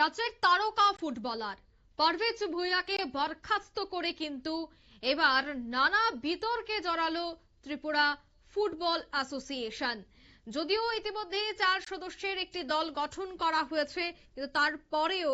রাজ্যের তারকা ফুটবলার। পারভেজ ভুইয়াকে বরখাস্ত করে কিন্তু এবার নানা বিতর্কে জড়ালো ত্রিপুরা ফুটবল অ্যাসোসিয়েশন। যদিও ইতিমধ্যে চার সদস্যের একটি দল গঠন করা হয়েছে, কিন্তু তারপরেও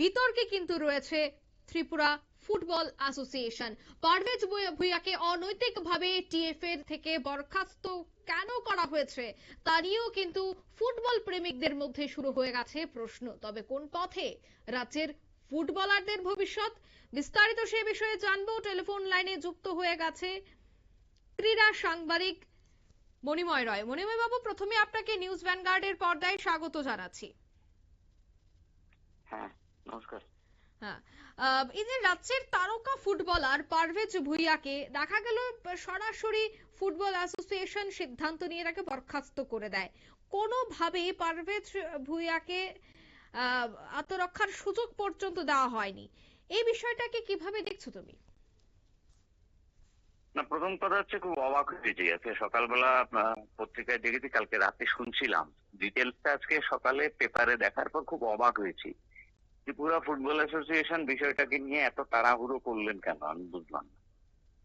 বিতর্কে কিন্তু রয়েছে ত্রিপুরা ফুটবল অ্যাসোসিয়েশন। পারভেজ ভূঁইয়া- ভূঁইয়াকে অনৈতিকভাবে টিএফএর থেকে বরখাস্ত কেন করা হয়েছে, তা নিয়েও কিন্তু ফুটবল প্রেমিকদের মধ্যে শুরু হয়ে গেছে প্রশ্ন। তবে কোন পথে রাজ্যের ফুটবলারদের ভবিষ্যৎ, বিস্তারিত সে বিষয়ে জানব। টেলিফোন লাইনে যুক্ত হয়ে গেছে ক্রীড়া সাংবাদিক মণিময় রয়। মণিময় বাবু, প্রথমে আপনাকে নিউজ ভ্যানগার্ডের পর্দায় স্বাগত জানাচ্ছি। হ্যাঁ নমস্কার। হ্যাঁ। এই যে রাজ্যের তারকা ফুটবলার পারভেজ ভুইয়াকে দেখা গেল সরাসরি ফুটবল অ্যাসোসিয়েশন সিদ্ধান্ত নিয়ে তাকে বরখাস্ত করে দেয়। কোনোভাবেই পারভেজ ভুইয়াকে আত্মরক্ষার সুযোগ পর্যন্ত দেওয়া হয়নি। এই বিষয়টাকে কীভাবে দেখছ তুমি? না, প্রথম কথা হচ্ছে খুব অবাক হয়েছি আজকে সকালবেলা পত্রিকায় দেখেছি, কালকে রাতে শুনছিলাম। ডিটেলসটা আজকে সকালে পেপারে দেখার পর খুব অবাক হয়েছি। ত্রিপুরা ফুটবল অ্যাসোসিয়েশন বিষয়টাকে নিয়ে এত তাড়াহুড়ো করলেন কেন? আমি বুঝলাম না।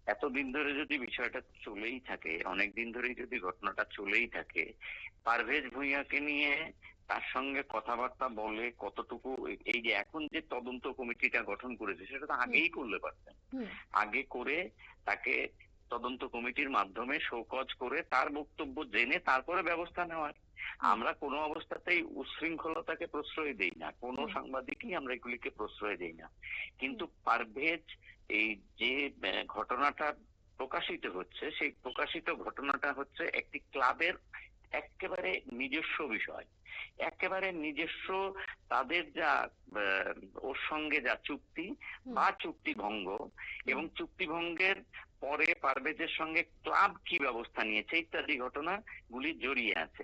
এতদিন ধরে যদি বিষয়টা চলেই থাকে অনেক দিন ধরেই যদি ঘটনাটা চলেই থাকে পারভেজ ভূঁইয়াকে নিয়ে তার সঙ্গে কথাবার্তা বলে কতটুকু এই যে এখন যে তদন্ত কমিটিটা গঠন করেছে সেটা তো আগেই করলে পারতেন। আগে করে তাকে তদন্ত কমিটির মাধ্যমে শোকজ করে তার বক্তব্য জেনে তারপরে ব্যবস্থা নেওয়ার। আমরা কোনো অবস্থাতেই উচ্ছৃঙ্খলতাকে প্রশ্রয় দেই না কোনো। সাংবাদিকই আমরা এগুলিকে প্রশ্রয় দেই না। কিন্তু পারভেজ এই যে ঘটনাটা প্রকাশিত হচ্ছে সেই প্রকাশিত ঘটনাটা হচ্ছে একটি ক্লাবের একেবারে নিজস্ব বিষয়। একেবারে নিজস্ব তাদের যা ওর সঙ্গে যা চুক্তি বা চুক্তি ভঙ্গ এবং চুক্তি ভঙ্গের পরে পারভেজের সঙ্গে ক্লাব কি ব্যবস্থা নিয়েছে ইত্যাদি ঘটনা গুলি জড়িয়ে আছে।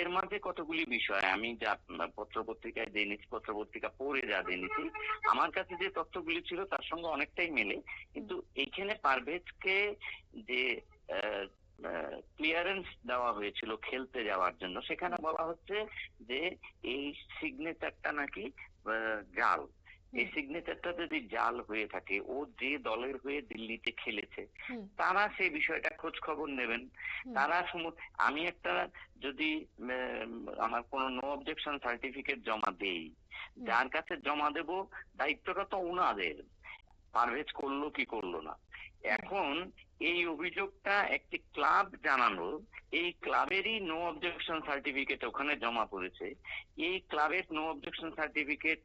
এর মাঝে কতগুলি বিষয় আমি যা পত্র পত্রিকায় জেনেছি পত্র পত্রিকা পড়ে যা জেনেছি আমার কাছে যে তথ্যগুলি ছিল তার সঙ্গে অনেকটাই মেলে। কিন্তু এখানে পারভেজকে যে ক্লিয়ারেন্স দেওয়া হয়েছিল খেলতে যাওয়ার জন্য সেখানে বলা হচ্ছে যে এই সিগনেচারটা নাকি জাল এই সিগনেচারটা যদি জাল হয়ে থাকে ও যে দলের হয়ে দিল্লিতে খেলেছে তারা সেই বিষয়টা খোঁজ খবর নেবেন তারা সমু- আমি একটা যদি আমার কোনো নো অবজেকশন সার্টিফিকেট জমা দেই যার কাছে জমা দেব দায়িত্বটা তো ওনাদের পারভেজ করল কি করল না। এখন এই অভিযোগটা একটি ক্লাব জানালো। এই ক্লাবেরই নো অবজেকশন সার্টিফিকেট ওখানে জমা পড়েছে। এই ক্লাবের নো অবজেকশন সার্টিফিকেট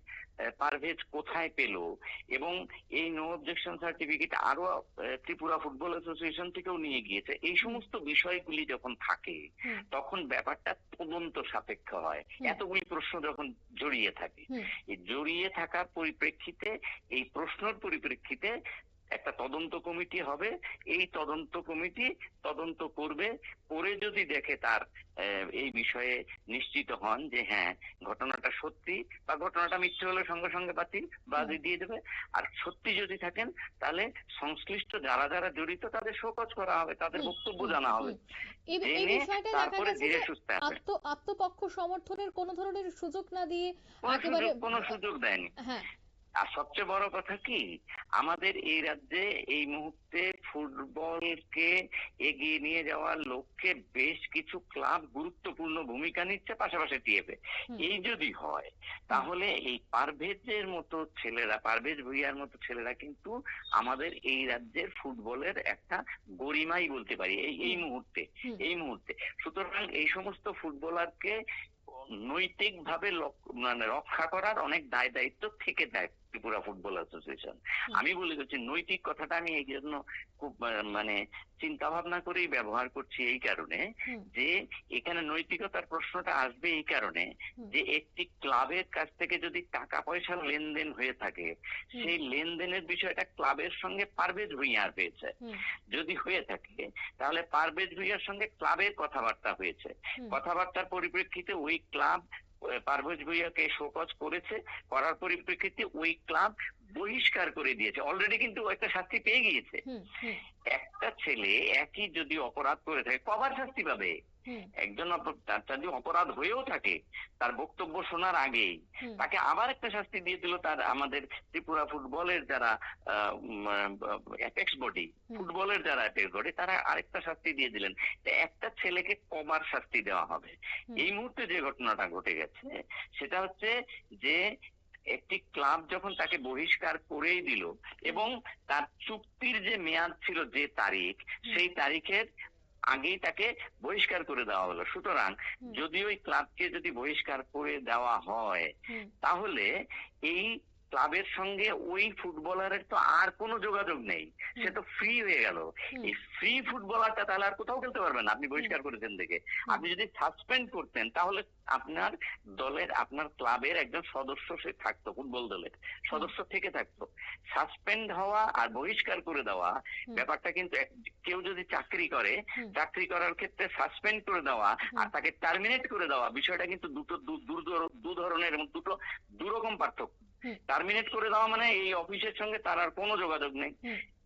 পারভেজ কোথায় পেল? এবং এই নো অবজেকশন সার্টিফিকেট আরও ত্রিপুরা ফুটবল অ্যাসোসিয়েশন থেকেও নিয়ে গিয়েছে। এই সমস্ত বিষয়গুলি যখন থাকে তখন ব্যাপারটা তদন্ত সাপেক্ষ হয়। এতগুলি প্রশ্ন যখন জড়িয়ে থাকে জড়িয়ে থাকার পরিপ্রেক্ষিতে এই প্রশ্নের পরিপ্রেক্ষিতে একটা তদন্ত কমিটি হবে। এই তদন্ত কমিটি তদন্ত করবে করে যদি দেখে তার এই বিষয়ে নিশ্চিত হন যে হ্যাঁ ঘটনাটা সত্যি বা ঘটনাটা মিথ্যে হলে সঙ্গে সঙ্গে বাতিল বাদে দিয়ে দেবে। আর সত্যি যদি থাকেন তাহলে সংশ্লিষ্ট যারা যারা জড়িত তাদের শোকজ করা হবে তাদের বক্তব্য জানা হবে। তারপরে ধীরে সুস্থে আত্মপক্ষ সমর্থনের কোনো ধরনের সুযোগ না দিয়ে কোনো একেবারে সুযোগ কোনো সুযোগ দেয়নি। হ্যাঁ। আর সবচেয়ে বড় কথা কি? আমাদের এই রাজ্যে এই মুহূর্তে ফুটবলকে এগিয়ে নিয়ে যাওয়ার লক্ষ্যে বেশ কিছু ক্লাব গুরুত্বপূর্ণ ভূমিকা নিচ্ছে পাশাপাশি টিএফএ এই যদি হয় তাহলে এই পারভেজের মতো ছেলেরা পারভেজ ভুইয়ার মতো ছেলেরা কিন্তু আমাদের এই রাজ্যের ফুটবলের একটা গরিমাই বলতে পারি এই এই মুহূর্তে এই মুহূর্তে। সুতরাং এই সমস্ত ফুটবলারকে নৈতিক ভাবে মানে রক্ষা করার অনেক দায় দায়িত্ব থেকে দেয় ত্রিপুরা ফুটবল অ্যাসোসিয়েশন। আমি বলে করছি নৈতিক কথাটা আমি এই জন্য খুব মানে চিন্তা ভাবনা করেই ব্যবহার করছি এই কারণে যে এখানে নৈতিকতার প্রশ্নটা আসবে এই কারণে যে একটি ক্লাবের কাছ থেকে যদি টাকা পয়সার লেনদেন হয়ে থাকে সেই লেনদেনের বিষয়টা ক্লাবের সঙ্গে পারভেজ ভুইয়ার হয়েছে যদি হয়ে থাকে তাহলে পারভেজ ভুইয়ার সঙ্গে ক্লাবের কথাবার্তা হয়েছে। কথাবার্তার পরিপ্রেক্ষিতে ওই ক্লাব পারভেজ ভুইয়াকে শোকজ করেছে করার পরিপ্রেক্ষিতে ওই ক্লাব বহিষ্কার করে দিয়েছে। অলরেডি কিন্তু একটা শাস্তি পেয়ে গিয়েছে। একটা ছেলে একই যদি অপরাধ করে থাকে কবার শাস্তি পাবে? একজন তার যদি অপরাধ হয়েও থাকে তার বক্তব্য শোনার আগেই। তাকে আবার একটা শাস্তি দিয়ে দিল তার আমাদের ত্রিপুরা ফুটবলের যারা অ্যাপেক্স বডি ফুটবলের যারা অ্যাপেক্স বডি তারা আরেকটা শাস্তি দিয়ে দিলেন। একটা ছেলেকে কমার শাস্তি দেওয়া হবে। এই মুহূর্তে যে ঘটনাটা ঘটে গেছে সেটা হচ্ছে যে একটি ক্লাব যখন তাকে বহিষ্কার করেই দিল এবং তার চুক্তির যে মেয়াদ ছিল যে তারিখ সেই তারিখের আগেই তাকে বহিষ্কার করে দেওয়া হলো। সুতরাং যদি ওই ক্লাবকে যদি বহিষ্কার করে দেওয়া হয় তাহলে এই ক্লাবের সঙ্গে ওই ফুটবলারের তো আর কোনো যোগাযোগ নেই। সে তো ফ্রি হয়ে গেল। এই ফ্রি ফুটবলারটা তাহলে আর কোথাও খেলতে পারবেন আপনি বহিষ্কার করেছেন দেখে। আপনি যদি সাসপেন্ড করতেন তাহলে আপনার দলের আপনার ক্লাবের একজন সদস্য সে থাকতো ফুটবল দলের সদস্য থেকে থাকতো। সাসপেন্ড হওয়া আর বহিষ্কার করে দেওয়া ব্যাপারটা কিন্তু কেউ যদি চাকরি করে চাকরি করার ক্ষেত্রে সাসপেন্ড করে দেওয়া আর তাকে টার্মিনেট করে দেওয়া বিষয়টা কিন্তু দুটো দু- দু ধর- দু ধরনের এবং দুটো দুরকম পার্থক্য। টার্মিনেট করে দেওয়া মানে এই অফিসের সঙ্গে তার আর কোনো যোগাযোগ নেই।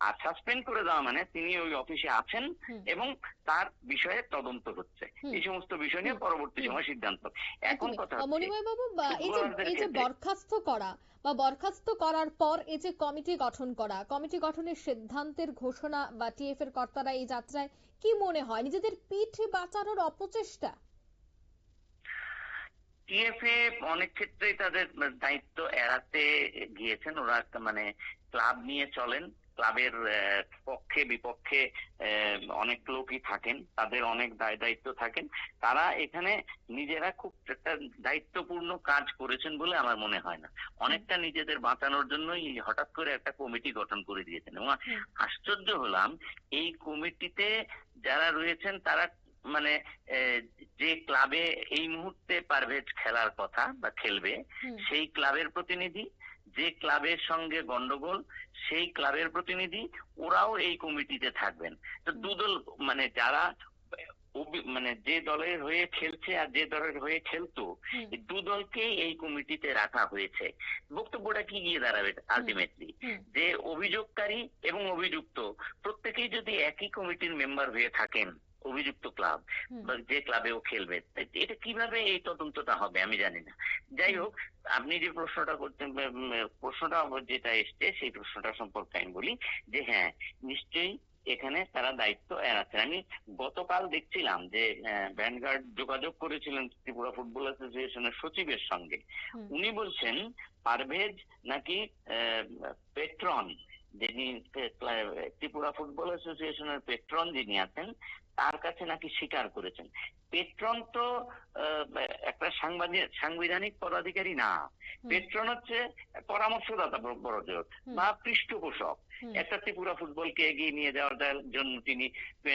আর সাসপেন্ড করে দেওয়া মানে তিনি ওই অফিসে আছেন এবং তার বিষয়ে তদন্ত হচ্ছে। এই সমস্ত বিষয় নিয়ে পরবর্তী সময় সিদ্ধান্ত। এখন কথা মণিময় বাবু এই যে এই যে বরখাস্ত করা বা বরখাস্ত করার পর এই যে কমিটি গঠন করা কমিটি গঠনের সিদ্ধান্তের ঘোষণা বা টিএফ এর কর্তারা এই যাত্রায় কি মনে হয়? নিজেদের পিঠ বাঁচানোর অপচেষ্টা? টিএফএ অনেক ক্ষেত্রেই তাদের দায়িত্ব এড়াতে গিয়েছেন। ওরা একটা মানে ক্লাব নিয়ে চলেন। ক্লাবের পক্ষে বিপক্ষে অনেক লোকই থাকেন। তাদের অনেক দায় দায়িত্ব থাকেন। তারা এখানে নিজেরা খুব একটা দায়িত্বপূর্ণ কাজ করেছেন বলে আমার মনে হয় না। অনেকটা নিজেদের বাঁচানোর জন্যই হঠাৎ করে একটা কমিটি গঠন করে দিয়েছেন। এবং আশ্চর্য হলাম এই কমিটিতে যারা রয়েছেন তারা মানে যে ক্লাবে এই মুহূর্তে পারভেজ খেলার কথা বা খেলবে সেই ক্লাবের প্রতিনিধি যে ক্লাবের সঙ্গে গন্ডগোল সেই ক্লাবের প্রতিনিধি ওরাও এই কমিটিতে থাকবেন। তো দুদল মানে যারা মানে যে দলের হয়ে খেলছে আর যে দলের হয়ে খেলতো হুম, এই দু দলকেই এই কমিটিতে রাখা হয়েছে। বক্তব্যটা কি গিয়ে দাঁড়াবে আলটিমেটলি যে অভিযোগকারী এবং অভিযুক্ত প্রত্যেকেই যদি একই কমিটির মেম্বার হয়ে থাকেন অভিযুক্ত ক্লাব বা যে ক্লাবেও খেলবে। এটা কীভাবে এই তদন্তটা হবে আমি জানি না। যাই হোক আপনি যে প্রশ্নটা করছেন প্রশ্নটা যেটা এসছে সেই প্রশ্নটা সম্পর্কে আমি বলি যে হ্যাঁ নিশ্চয়ই এখানে তারা দায়িত্ব এড়াচ্ছেন আমি গতকাল দেখছিলাম যে ভ্যানগার্ড যোগাযোগ করেছিলেন ত্রিপুরা ফুটবল অ্যাসোসিয়েশনের সচিবের সঙ্গে। উনি বলছেন পারভেজ নাকি পেট্রন যিনি ত্রিপুরা ফুটবল অ্যাসোসিয়েশনের পেট্রন যিনি আছেন তার কাছে নাকি স্বীকার করেছেন। পেট্রন তো একটা সাংবিধানিক পদাধিকারী না। পেট্রন হচ্ছে পরামর্শদাতা বড়-। বা পৃষ্ঠপোষক। একটা ত্রিপুরা ফুটবলকে এগিয়ে নিয়ে যাওয়ার জন্য তিনি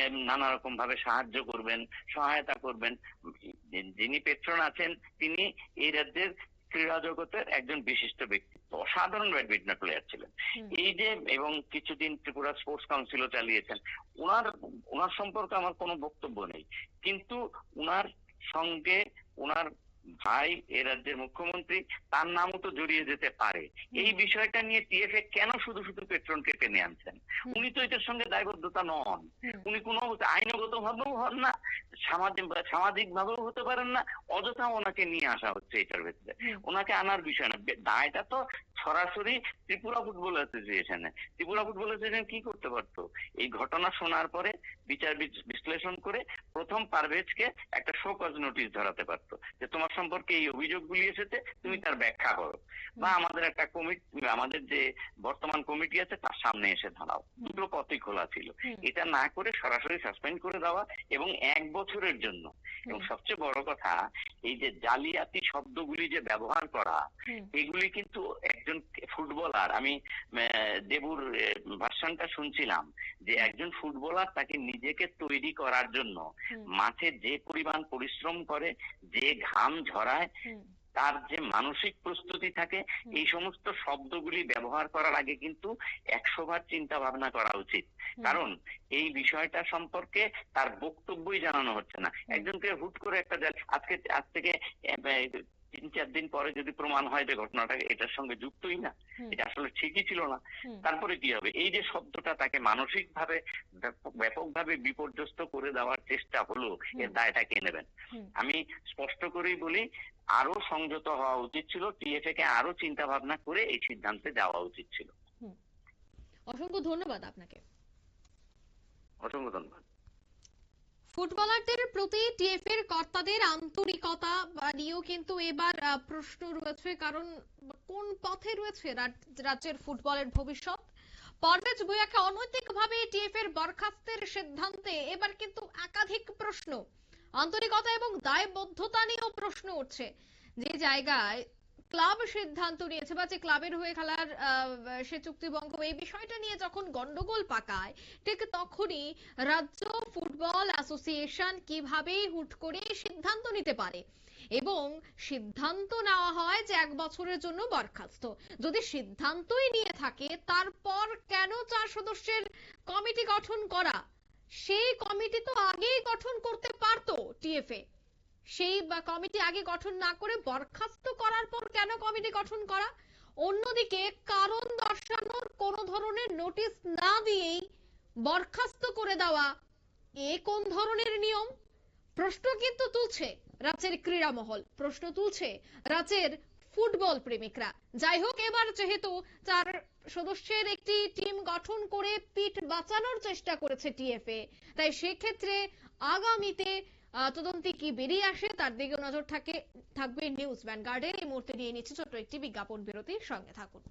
নানা রকম ভাবে সাহায্য করবেন সহায়তা করবেন। যিনি- পেট্রন আছেন তিনি এই রাজ্যের ক্রীড়া জগতের একজন বিশিষ্ট ব্যক্তিত্ব অসাধারণ ব্যাডমিন্টন প্লেয়ার ছিলেন। এই যে এবং কিছুদিন ত্রিপুরা স্পোর্টস কাউন্সিলও চালিয়েছেন ওনার ওনার সম্পর্কে আমার কোনো বক্তব্য নেই। কিন্তু ওনার সঙ্গে ওনার ভাই এ রাজ্যের মুখ্যমন্ত্রী তার নামও তো জড়িয়ে যেতে পারে। এই বিষয়টা নিয়ে টিএফএ কেন শুধু শুধু পেট্রোল পেট্রনকে টেনে আনছেন? উনি তো এটার সঙ্গে দায়বদ্ধতা নন। উনি কোনো আইনগত ভাবেও হন না সামাজিক সামাজিক ভাবেও হতে পারেন না অযথা ওনাকে নিয়ে আসা হচ্ছে এটার ভেতরে। ওনাকে আনার বিষয় না। দায়টা তো সরাসরি ত্রিপুরা ফুটবল অ্যাসোসিয়েশনে। ত্রিপুরা ফুটবল অ্যাসোসিয়েশন কি করতে পারতো? এই ঘটনা শোনার পরে বিচার বিশ্লেষণ করে প্রথম পারভেজকে একটা শোকজ নোটিশ ধরাতে পারতো যে তোমার সম্পর্কে এই অভিযোগগুলি এসেছে তুমি তার ব্যাখ্যা করো। বা আমাদের একটা কমিটি আমাদের যে বর্তমান কমিটি আছে তার সামনে এসে দাঁড়াও। দুটো পথই খোলা ছিল। এটা না করে সরাসরি সাসপেন্ড করে দেওয়া এবং এক বছরের জন্য। এবং সবচেয়ে বড় কথা এই যে জালিয়াতি শব্দগুলি যে ব্যবহার করা এগুলি কিন্তু একজন ফুটবলার আমি দেবুর ভার্সনটা শুনছিলাম যে একজন ফুটবলার তাকে নিজেকে তৈরি করার জন্য মাঠে যে পরিমাণ পরিশ্রম করে যে ঘাম ঝরায় তার যে মানসিক প্রস্তুতি থাকে এই সমস্ত শব্দগুলি ব্যবহার করার আগে কিন্তু একশো বার চিন্তা ভাবনা করা উচিত। কারণ এই বিষয়টা সম্পর্কে তার বক্তব্যই জানানো হচ্ছে না। একজনকে হুট করে একটা আজকে আজ থেকে তিন চার দিন পরে যদি প্রমাণ হয় যে ঘটনাটা এটার সঙ্গে যুক্তই না এটা আসলে ঠিকই ছিল না তারপরে কি হবে? এই যে শব্দটা তাকে মানসিক ভাবে ব্যাপকভাবে বিপর্যস্ত করে দেওয়ার চেষ্টা হলো এর। দায়টা কে নেবেন? আমি স্পষ্ট করেই বলি আরও সংযত হওয়া উচিত ছিল টিএফএ কে আরও চিন্তা ভাবনা করে এই সিদ্ধান্তে যাওয়া উচিত ছিল। অসংখ্য ধন্যবাদ আপনাকে। অসংখ্য ধন্যবাদ। ফুটবলারদের প্রতি টিএফ এর কর্তাদের আন্তরিকতা নিয়েও কিন্তু এবার প্রশ্ন রয়েছে, কারণ কোন পথে রয়েছে রাজ্যের ফুটবলের ভবিষ্যৎ? পারভেজ ভুঁইয়াকে অনৈতিকভাবে টিএফ এর বরখাস্তের সিদ্ধান্তে এবার কিন্তু একাধিক প্রশ্ন। আন্তরিকতা এবং দায়বদ্ধতা নিয়েও প্রশ্ন উঠছে। যে জায়গায় ক্লাব সিদ্ধান্ত নিয়েছে বা যে ক্লাবের হয়ে খেলার সে চুক্তিভঙ্গ এই বিষয়টা নিয়ে যখন গন্ডগোল পাকায়, ঠিক তখনই রাজ্য ফুটবল অ্যাসোসিয়েশন কিভাবেই হুট করে সিদ্ধান্ত নিতে পারে? এবং সিদ্ধান্ত নেওয়া হয় যে এক বছরের জন্য বরখাস্ত। যদি সিদ্ধান্তই নিয়ে থাকে, তারপর কেন চার সদস্যের কমিটি গঠন করা? সেই কমিটি তো আগেই গঠন করতে পারতো টিএফএ। সেই কমিটি আগে গঠন না করে বরখাস্ত করার পর কেন কমিটি গঠন করা? অন্যদিকে কারণ দর্শানোর কোন ধরনের নোটিশ না দিয়েই বরখাস্ত করে দেওয়া, এ কোন ধরনের নিয়ম? প্রশ্ন কিন্তু তুলছে রাজ্যের ক্রীড়া মহল প্রশ্ন তুলছে রাজ্যের ফুটবল প্রেমিকরা। যাই হোক, এবার যেহেতু চার সদস্যের একটি টিম গঠন করে পিঠ বাঁচানোর চেষ্টা করেছে টিএফএ, তাই সেক্ষেত্রে আগামীতে তদন্তে কি বেরিয়ে আসে তার দিকেও নজর থাকে, থাকবে নিউজ ভ্যানগার্ডের। এই মুহূর্তে নিয়ে নিচ্ছে ছোট্ট একটি বিজ্ঞাপন বিরতির সঙ্গে থাকুন।